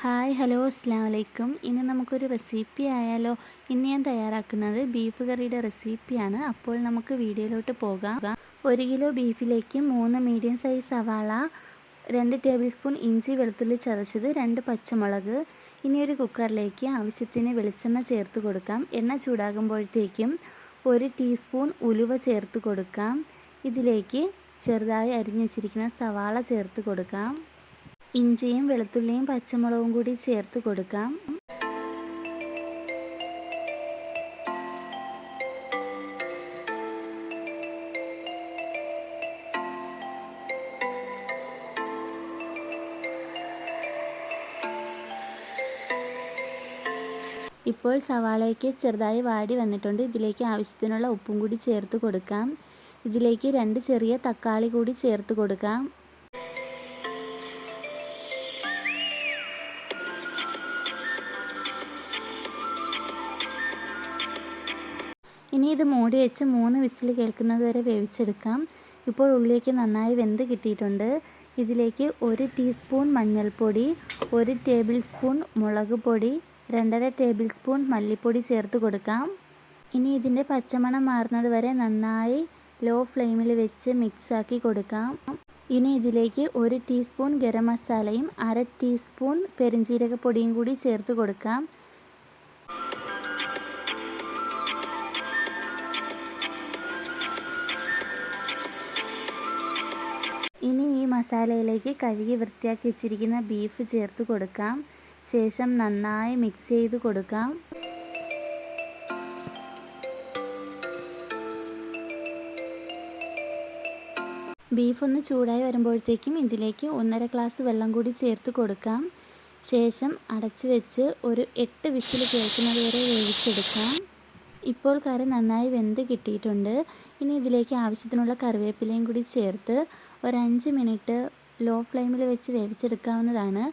Hi hello അസ്സാം വലൈക്കും ഇനി നമുക്കൊരു റെസിപ്പി ആയാലോ? ഇന്ന് ഞാൻ തയ്യാറാക്കുന്നത് ബീഫ് കറിയുടെ റെസിപ്പിയാണ്. അപ്പോൾ നമുക്ക് വീഡിയോയിലോട്ട് പോകാം. ഒരു കിലോ ബീഫിലേക്ക് മൂന്ന് മീഡിയം സൈസ് സവാള രണ്ട് ടേബിൾ സ്പൂൺ ഇഞ്ചി വെളുത്തുള്ളി ചതച്ചത് രണ്ട് പച്ചമുളക്. ഇനി ഒരു കുക്കറിലേക്ക് ആവശ്യത്തിന് വെളിച്ചെണ്ണ ചേർത്ത് കൊടുക്കാം. എണ്ണ ചൂടാകുമ്പോഴത്തേക്കും ഒരു ടീസ്പൂൺ ഉലുവ ചേർത്ത് കൊടുക്കാം. ഇതിലേക്ക് ചെറുതായി അരിഞ്ഞു വച്ചിരിക്കുന്ന സവാള ചേർത്ത് കൊടുക്കാം. ഇഞ്ചിയും വെളുത്തുള്ളിയും പച്ചമുളകും കൂടി ചേർത്ത് കൊടുക്കാം. ഇപ്പോൾ സവാളയ്ക്ക് ചെറുതായി വാടി വന്നിട്ടുണ്ട്. ഇതിലേക്ക് ആവശ്യത്തിനുള്ള ഉപ്പും കൂടി ചേർത്ത് കൊടുക്കാം. ഇതിലേക്ക് രണ്ട് ചെറിയ തക്കാളി കൂടി ചേർത്ത് കൊടുക്കാം. ഇനി ഇത് മൂടി വെച്ച് മൂന്ന് വിസിൽ കേൾക്കുന്നത് വരെ വേവിച്ചെടുക്കാം. ഇപ്പോൾ ഉള്ളിലേക്ക് നന്നായി വെന്ത് കിട്ടിയിട്ടുണ്ട്. ഇതിലേക്ക് ഒരു ടീസ്പൂൺ മഞ്ഞൾപ്പൊടി ഒരു ടേബിൾ സ്പൂൺ മുളക് പൊടി രണ്ടര ടേബിൾ സ്പൂൺ മല്ലിപ്പൊടി ചേർത്ത് കൊടുക്കാം. ഇനി ഇതിന്റെ പച്ചമണം മാറുന്നത് വരെ നന്നായി ലോ ഫ്ലെയിമിൽ വെച്ച് മിക്സാക്കി കൊടുക്കാം. ഇനി ഇതിലേക്ക് ഒരു ടീസ്പൂൺ ഗരം മസാലയും അര ടീസ്പൂൺ പെരിഞ്ജീരകപ്പൊടിയും കൂടി ചേർത്ത് കൊടുക്കാം. മസാലയിലേക്ക് കഴുകി വൃത്തിയാക്കി വെച്ചിരിക്കുന്ന ബീഫ് ചേർത്ത് കൊടുക്കാം. ശേഷം നന്നായി മിക്സ് ചെയ്ത് കൊടുക്കാം. ബീഫ് ഒന്ന് ചൂടായി വരുമ്പോഴത്തേക്കും ഇതിലേക്ക് ഒന്നര ഗ്ലാസ് വെള്ളം കൂടി ചേർത്ത് കൊടുക്കാം. ശേഷം അടച്ചു വെച്ച് ഒരു എട്ട് വിസിൽ കേൾക്കുന്നത് വരെ വേവിച്ചെടുക്കാം. ഇപ്പോൾ കറി നന്നായി വെന്ത് കിട്ടിയിട്ടുണ്ട്. ഇനി ഇതിലേക്ക് ആവശ്യത്തിനുള്ള കറിവേപ്പിലയും കൂടി ചേർത്ത് ഒരു അഞ്ച് മിനിറ്റ് ലോ ഫ്ലെയിമിൽ വെച്ച് വേവിച്ചെടുക്കാവുന്നതാണ്.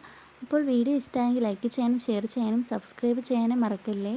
അപ്പോൾ വീഡിയോ ഇഷ്ടമായെങ്കിൽ ലൈക്ക് ചെയ്യാനും ഷെയർ ചെയ്യാനും സബ്സ്ക്രൈബ് ചെയ്യാനും മറക്കല്ലേ?